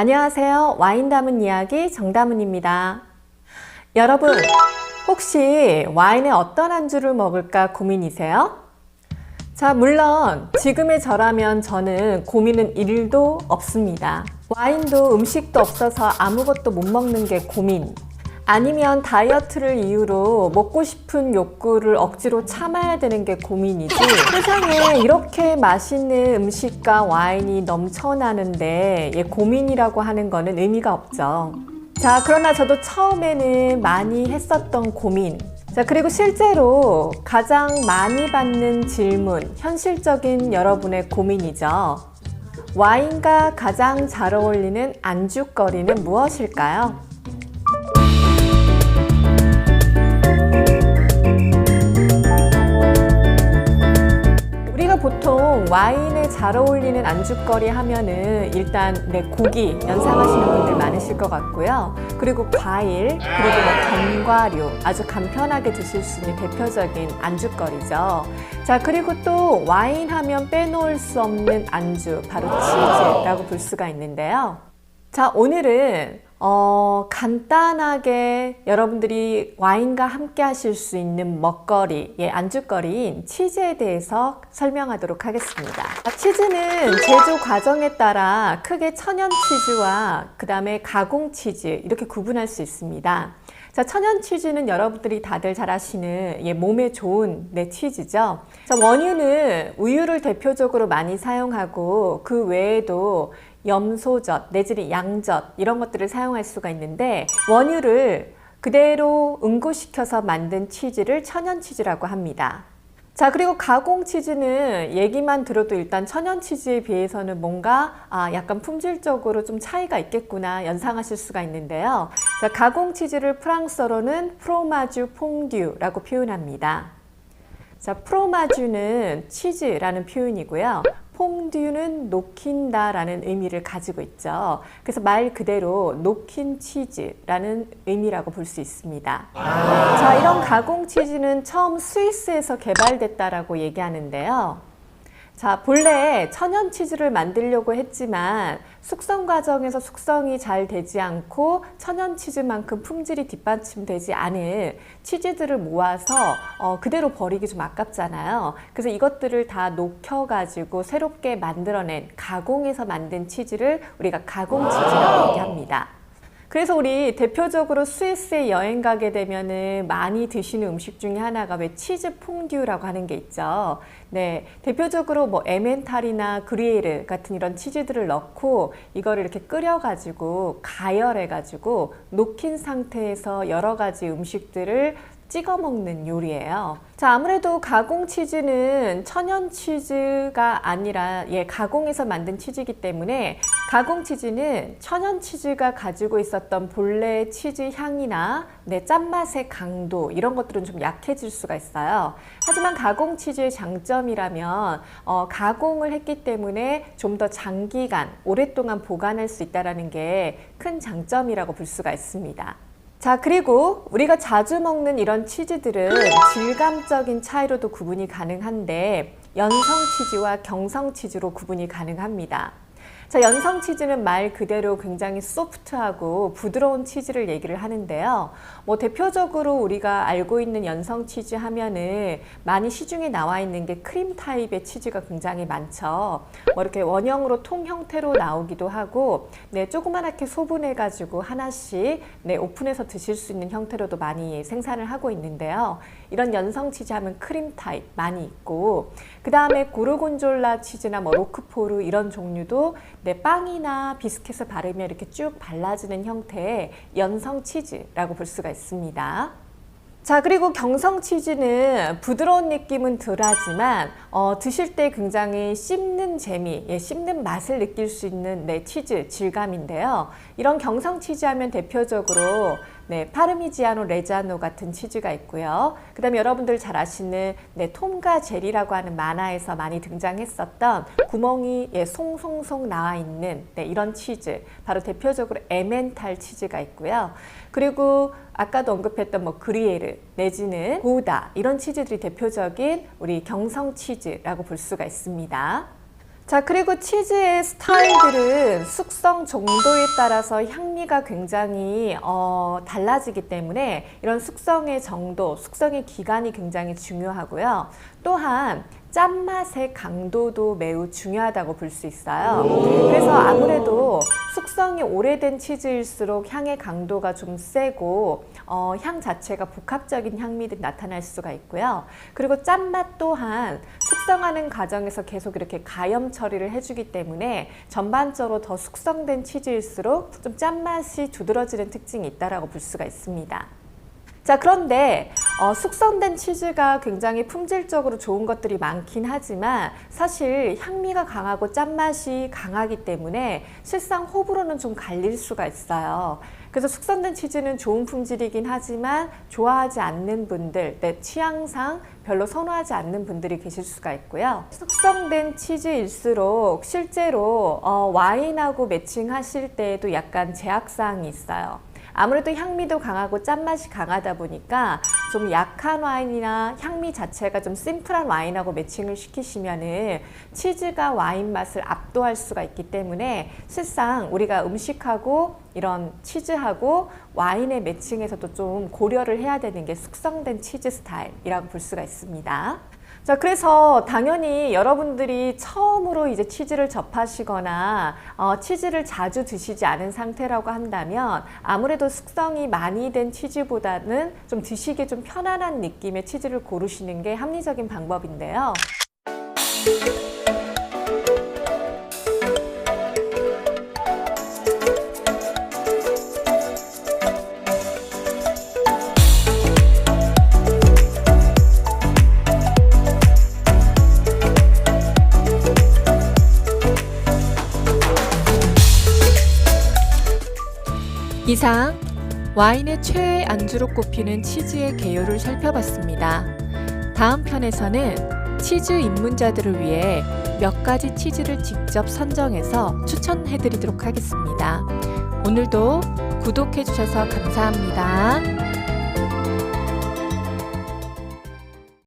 안녕하세요. 와인 담은 이야기 정다문입니다. 여러분, 혹시 와인에 어떤 안주를 먹을까 고민이세요? 자, 물론 지금의 저라면 저는 고민은 1도 없습니다. 와인도 음식도 없어서 아무것도 못 먹는 게 고민. 아니면 다이어트를 이유로 먹고 싶은 욕구를 억지로 참아야 되는 게 고민이지. 세상에 이렇게 맛있는 음식과 와인이 넘쳐나는데 얘 고민이라고 하는 거는 의미가 없죠. 자, 그러나 저도 처음에는 많이 했었던 고민. 자, 그리고 실제로 가장 많이 받는 질문, 현실적인 여러분의 고민이죠. 와인과 가장 잘 어울리는 안주거리는 무엇일까요? 보통 와인에 잘 어울리는 안주거리 하면은 일단 네, 고기 연상하시는 분들 많으실 것 같고요. 그리고 과일, 그리고 뭐 견과류 아주 간편하게 드실 수 있는 대표적인 안주거리죠. 자, 그리고 또 와인 하면 빼놓을 수 없는 안주, 바로 치즈라고 볼 수가 있는데요. 자, 오늘은 어, 간단하게 여러분들이 와인과 함께 하실 수 있는 먹거리, 예, 안주거리인 치즈에 대해서 설명하도록 하겠습니다. 아, 치즈는 제조 과정에 따라 크게 천연 치즈와 그 다음에 가공 치즈 이렇게 구분할 수 있습니다. 자, 천연 치즈는 여러분들이 다들 잘 아시는 예, 몸에 좋은 네, 치즈죠. 자, 원유는 우유를 대표적으로 많이 사용하고 그 외에도 염소젓 내지는 양젓 이런 것들을 사용할 수가 있는데 원유를 그대로 응고시켜서 만든 치즈를 천연 치즈라고 합니다. 자, 그리고 가공 치즈는 얘기만 들어도 일단 천연 치즈에 비해서는 뭔가 아, 약간 품질적으로 좀 차이가 있겠구나 연상하실 수가 있는데요. 자, 가공 치즈를 프랑스어로는 프로마주 퐁듀라고 표현합니다. 자, 프로마주는 치즈라는 표현이고요. 퐁듀는 녹힌다라는 의미를 가지고 있죠. 그래서 말 그대로 녹힌 치즈라는 의미라고 볼 수 있습니다. 자, 이런 가공 치즈는 처음 스위스에서 개발됐다라고 얘기하는데요. 자, 본래 천연 치즈를 만들려고 했지만 숙성 과정에서 숙성이 잘 되지 않고 천연 치즈만큼 품질이 뒷받침되지 않은 치즈들을 모아서 어, 그대로 버리기 좀 아깝잖아요. 그래서 이것들을 다 녹여가지고 새롭게 만들어낸 가공해서 만든 치즈를 우리가 가공 치즈라고 얘기합니다. 그래서 우리 대표적으로 스위스에 여행 가게 되면은 많이 드시는 음식 중에 하나가 왜 치즈 퐁듀라고 하는 게 있죠. 네, 대표적으로 뭐 에멘탈이나 그리에르 같은 이런 치즈들을 넣고 이거를 이렇게 끓여가지고 가열해가지고 녹인 상태에서 여러 가지 음식들을 찍어 먹는 요리예요. 자, 아무래도 가공 치즈는 천연 치즈가 아니라 예, 가공해서 만든 치즈이기 때문에 가공 치즈는 천연 치즈가 가지고 있었던 본래의 치즈 향이나 네, 짠맛의 강도 이런 것들은 좀 약해질 수가 있어요. 하지만 가공 치즈의 장점이라면 어, 가공을 했기 때문에 좀 더 장기간 오랫동안 보관할 수 있다는 게 큰 장점이라고 볼 수가 있습니다. 자, 그리고 우리가 자주 먹는 이런 치즈들은 질감적인 차이로도 구분이 가능한데 연성 치즈와 경성 치즈로 구분이 가능합니다. 자, 연성 치즈는 말 그대로 굉장히 소프트하고 부드러운 치즈를 얘기를 하는데요. 뭐 대표적으로 우리가 알고 있는 연성 치즈 하면은 많이 시중에 나와 있는 게 크림 타입의 치즈가 굉장히 많죠. 뭐 이렇게 원형으로 통 형태로 나오기도 하고, 네, 조그만하게 소분해 가지고 하나씩 네, 오픈해서 드실 수 있는 형태로도 많이 생산을 하고 있는데요. 이런 연성 치즈 하면 크림 타입 많이 있고, 그 다음에 고르곤졸라 치즈나 뭐 로크포르 이런 종류도 내 빵이나 비스켓을 바르면 이렇게 쭉 발라지는 형태의 연성 치즈라고 볼 수가 있습니다. 자, 그리고 경성 치즈는 부드러운 느낌은 덜하지만 어, 드실 때 굉장히 씹는 재미, 예, 씹는 맛을 느낄 수 있는 네, 치즈 질감인데요. 이런 경성 치즈 하면 대표적으로 네, 파르미지아노 레자노 같은 치즈가 있고요. 그 다음에 여러분들 잘 아시는 네, 톰과 제리라고 하는 만화에서 많이 등장했었던 구멍이 예, 송송송 나와 있는 네, 이런 치즈. 바로 대표적으로 에멘탈 치즈가 있고요. 그리고 아까도 언급했던 뭐 그리에르 내지는 고우다 이런 치즈들이 대표적인 우리 경성 치즈라고 볼 수가 있습니다. 자, 그리고 치즈의 스타일들은 숙성 정도에 따라서 향미가 굉장히 어, 달라지기 때문에 이런 숙성의 정도, 숙성의 기간이 굉장히 중요하고요. 또한 짠맛의 강도도 매우 중요하다고 볼 수 있어요. 그래서 아무래도 숙성이 오래된 치즈일수록 향의 강도가 좀 세고 어, 향 자체가 복합적인 향미들이 나타날 수가 있고요. 그리고 짠맛 또한 숙성하는 과정에서 계속 이렇게 가염 처리를 해주기 때문에 전반적으로 더 숙성된 치즈일수록 좀 짠맛이 두드러지는 특징이 있다라고 볼 수가 있습니다. 자, 그런데 어, 숙성된 치즈가 굉장히 품질적으로 좋은 것들이 많긴 하지만 사실 향미가 강하고 짠맛이 강하기 때문에 실상 호불호는 좀 갈릴 수가 있어요. 그래서 숙성된 치즈는 좋은 품질이긴 하지만 좋아하지 않는 분들, 내 취향상 별로 선호하지 않는 분들이 계실 수가 있고요. 숙성된 치즈일수록 실제로 어, 와인하고 매칭하실 때에도 약간 제약사항이 있어요. 아무래도 향미도 강하고 짠맛이 강하다 보니까 좀 약한 와인이나 향미 자체가 좀 심플한 와인하고 매칭을 시키시면은 치즈가 와인 맛을 압도할 수가 있기 때문에 실상 우리가 음식하고 이런 치즈하고 와인의 매칭에서도 좀 고려를 해야 되는 게 숙성된 치즈 스타일이라고 볼 수가 있습니다. 자, 그래서 당연히 여러분들이 처음으로 이제 치즈를 접하시거나 어, 치즈를 자주 드시지 않은 상태라고 한다면 아무래도 숙성이 많이 된 치즈보다는 좀 드시기 좀 편안한 느낌의 치즈를 고르시는 게 합리적인 방법인데요. 이상 와인의 최애 안주로 꼽히는 치즈의 개요를 살펴봤습니다. 다음 편에서는 치즈 입문자들을 위해 몇 가지 치즈를 직접 선정해서 추천해드리도록 하겠습니다. 오늘도 구독해주셔서 감사합니다.